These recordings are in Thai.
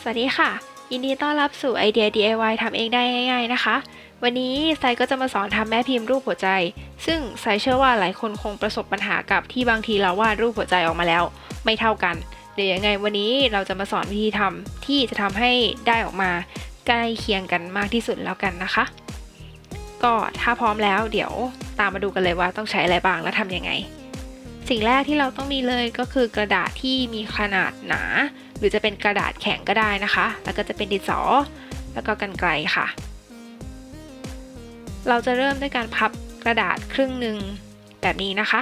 สวัสดีค่ะ ยินดีต้อนรับสู่ไอเดีย DIY ทำเองได้ง่าย ๆนะคะ วันนี้ไซก็จะมาสอนทำแม่พิมพ์รูปหัวใจ ซึ่งไซเชื่อว่าหลายคนคงประสบปัญหากับที่บางทีเราวาดรูปหัวใจออกมาแล้ว ไม่เท่ากัน เดี๋ยวยังไงวันนี้เราจะมาสอนวิธีทำที่จะทำให้ได้ออกมาใกล้เคียงกันมากที่สุดแล้วกันนะคะ ก็ถ้าพร้อมแล้วเดี๋ยวตามมาดูกันเลยว่าต้องใช้อะไรบ้างและทำยังไง สิ่งแรกที่เราต้องมีเลยก็คือกระดาษที่มีขนาดหนา หรือจะเป็นกระดาษแข็งก็ได้นะคะ แล้วก็จะเป็นดินสอ แล้วก็กันไกลค่ะ เราจะเริ่มด้วยการพับกระดาษครึ่งหนึ่งแบบนี้นะคะ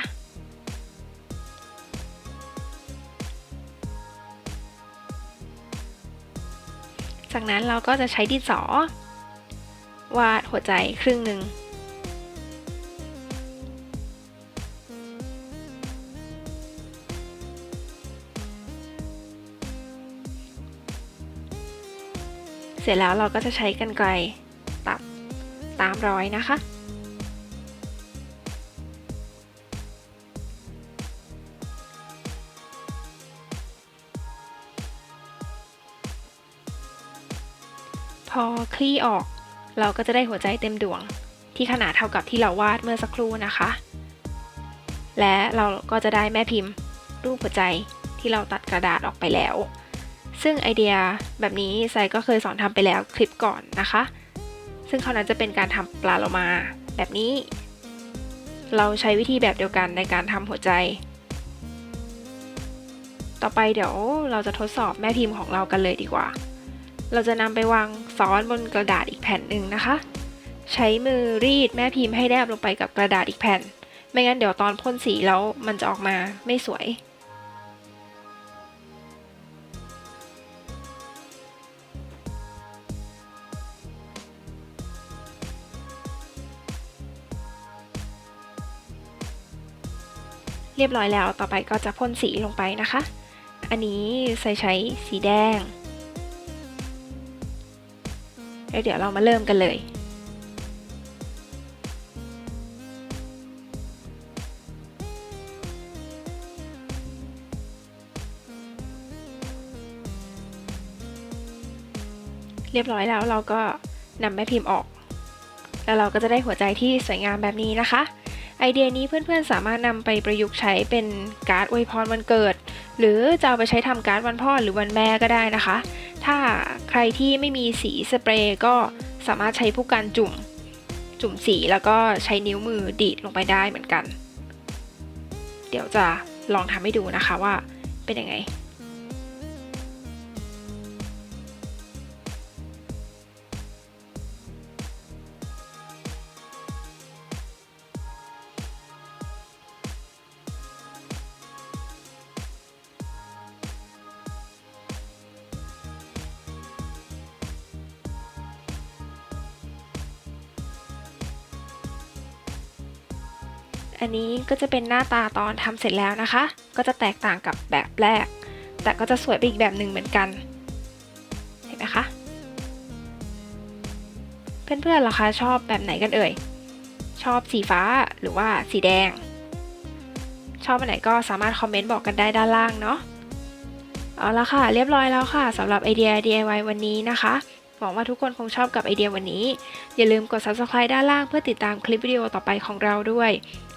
จากนั้นเราก็จะใช้ดินสอ วาดหัวใจครึ่งหนึ่ง สร็จแล้วเราก็จะใช้กันไกลตัดตามรอยนะคะ พอคลี่ออกเราก็จะได้หัวใจเต็มดวงที่ขนาดเท่ากับที่เราวาดเมื่อสักครู่นะคะ และเราก็จะได้แม่พิมพ์รูปหัวใจที่เราตัดกระดาษออกไปแล้ว ซึ่งไอเดียแบบนี้ไซก็เคยสอนทำไปแล้วคลิปก่อนนะคะ ซึ่งคราวนั้นจะเป็นการทำปลาโลมาแบบนี้ เราใช้วิธีแบบเดียวกันในการทำหัวใจ ต่อไปเดี๋ยวเราจะทดสอบแม่พิมพ์ของเรากันเลยดีกว่า เราจะนำไปวางซ้อนบนกระดาษอีกแผ่นหนึ่งนะคะ ใช้มือรีดแม่พิมพ์ให้แนบลงไปกับกระดาษอีกแผ่น ไม่งั้นเดี๋ยวตอนพ่นสีแล้วมันจะออกมาไม่สวย เรียบร้อยแล้ว ต่อไปก็จะพ่นสีลงไปนะคะ อันนี้ใส่ใช้สีแดง แล้วเดี๋ยวเรามาเริ่มกันเลยเรียบร้อยแล้วเราก็นำแม่พิมพ์ออก แล้วเราก็จะได้หัวใจที่สวยงามแบบนี้นะคะ ไอเดียนี้เพื่อนๆสามารถนำไปประยุกต์ใช้เป็นการ์ดอวยพรวันเกิด หรือจะเอาไปใช้ทำการ์ดวันพ่อหรือวันแม่ก็ได้นะคะ ถ้าใครที่ไม่มีสีสเปรย์ก็สามารถใช้ผู้การจุ่ม จุ่มสีแล้วก็ใช้นิ้วมือดีดลงไปได้เหมือนกัน เดี๋ยวจะลองทำให้ดูนะคะว่าเป็นยังไง อันนี้ก็จะเป็นหน้าตาตอนทำเสร็จแล้วนะคะ ก็จะแตกต่างกับแบบแรก แต่ก็จะสวยไปอีกแบบหนึ่งเหมือนกัน เห็นไหมคะ เพื่อนๆล่ะคะชอบแบบไหนกันเอ่ย ชอบสีฟ้าหรือว่าสีแดง ชอบอันไหนก็สามารถคอมเมนต์บอกกันได้ด้านล่างเนาะ เอาละค่ะ เรียบร้อยแล้วค่ะสำหรับไอเดีย DIY วันนี้นะคะหวังว่าทุกคนคงชอบกับไอเดียวันนี้ อย่าลืมกด subscribe ด้านล่างเพื่อติดตามคลิปวิดีโอต่อไปของเราด้วย